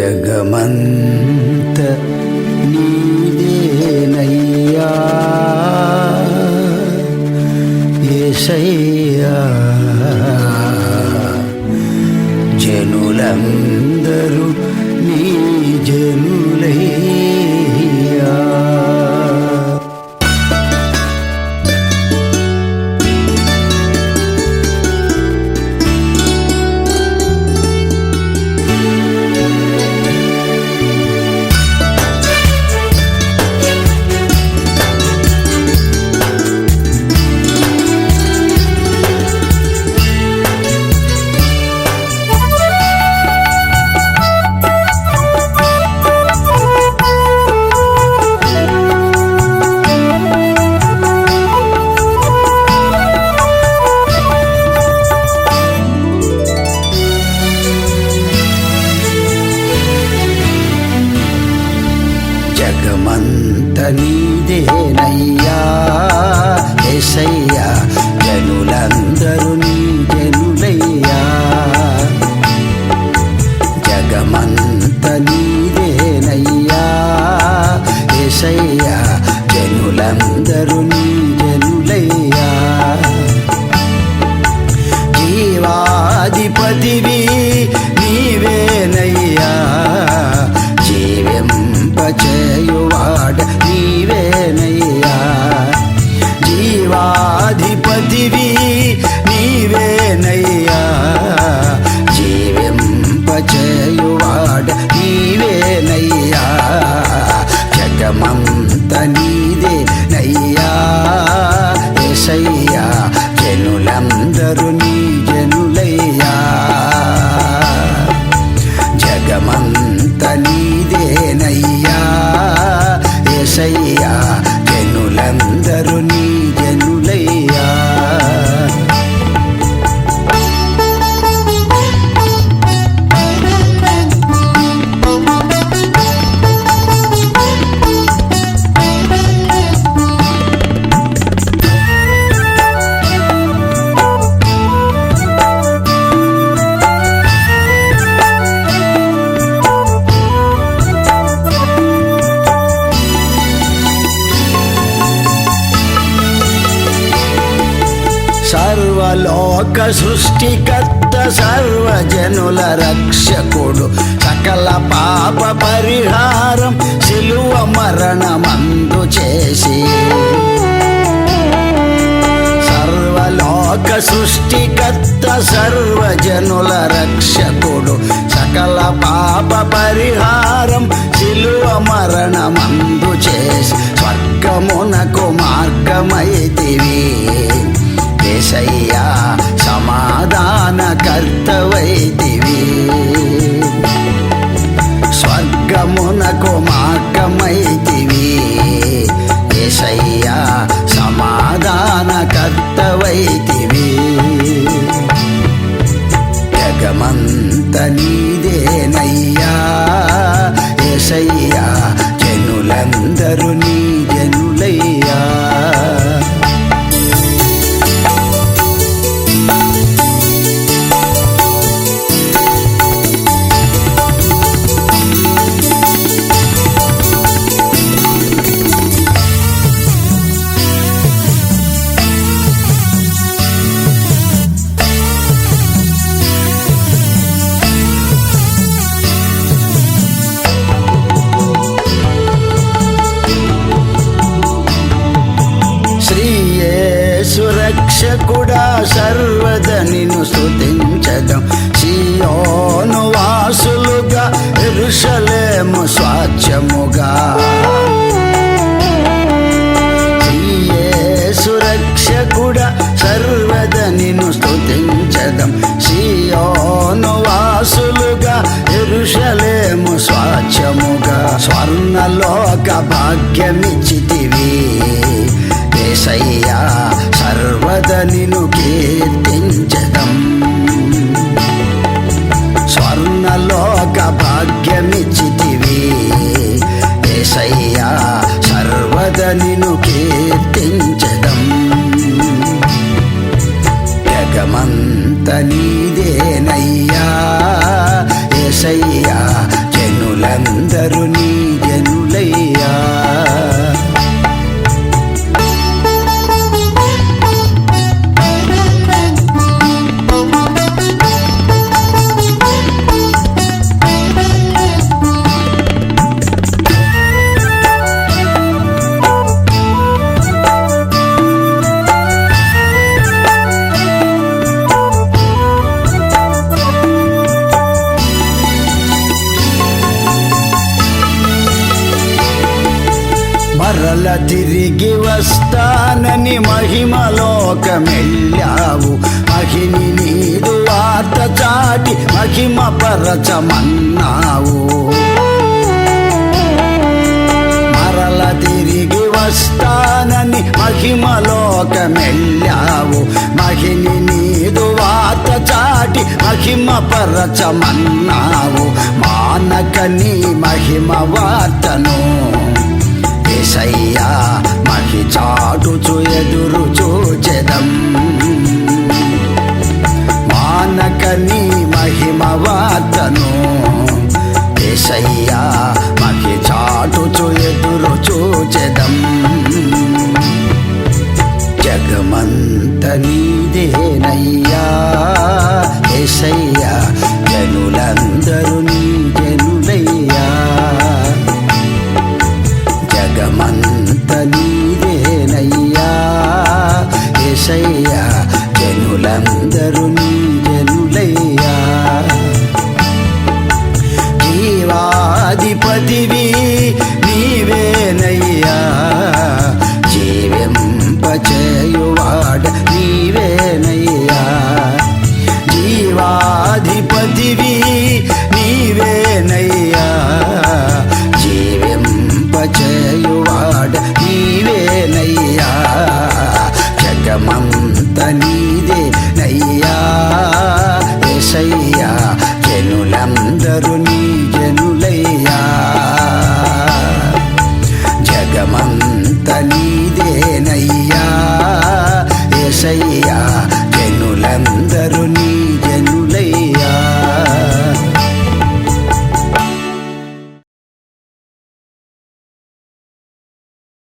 జగమంత నీదేనయ్యా. ఏసయ్యా. జనులందరూ నీ జనులయ్యా. జీవాధిపతివి నీవేనయ్యా. జీవింపచేయువాడ నీవేనయ్యా. జీవాధిపతివి నీవేనయ్యా. జీవింపచేయువాడ నీవేనయ్యా. జగమంత నీదే నయ్యా ఎసయ్యా జనులందరూ నీ జనులయ్యా జగమంత నీదేనయ్యా. ఎసయ్యా సర్వలోక సృష్టికర్త సర్వజనుల రక్షకుడు సకల పాప పరిహారం శిలువ మరణమందు చేసి. సర్వలోక సృష్టికర్త సర్వజనుల రక్షకుడు సకల పాప పరిహారం శిలువ మరణమందు చేసి. జగమంత సర్వద నిన్ను స్తుతించదం సియోను వాసులుగా ఎరుషలేము స్వాచ్ఛముగా. శ్రీయే సురక్షకుడా సర్వద నిన్ను స్తుతించదం సియోను వాసులుగా ఎరుషలేము స్వాచ్ఛముగా. స్వర్ణలోక భాగ్యమిచ్చి ఏసయ్యా జను జనులందరూ నీ మరల తిరిగి వస్తానని మహిమలోకమెళ్ళావు మహిని నీదు వార్త చాటి మహిమ పరచమన్నావు. మరల తిరిగి వస్తానని మహిమలోకమెళ్ళావు మహిని నీదు వార్త చాటి మహిమ పరచమన్నావు. మానక నీ మహిమ వార్తను ఏసయ్యా మహి చాటుచు ఎదురు చూచెదం. మానక నీ మహిమ వార్తను ఏసయ్యా మహి చాటుచు ఎదురు చూచెదం. జగమంత నీదేనయ్యా ఏసయ్యా జనులందరూ నీ జగమంత నీదేనయ్యా ఏసయ్యా జనులందరూ నీ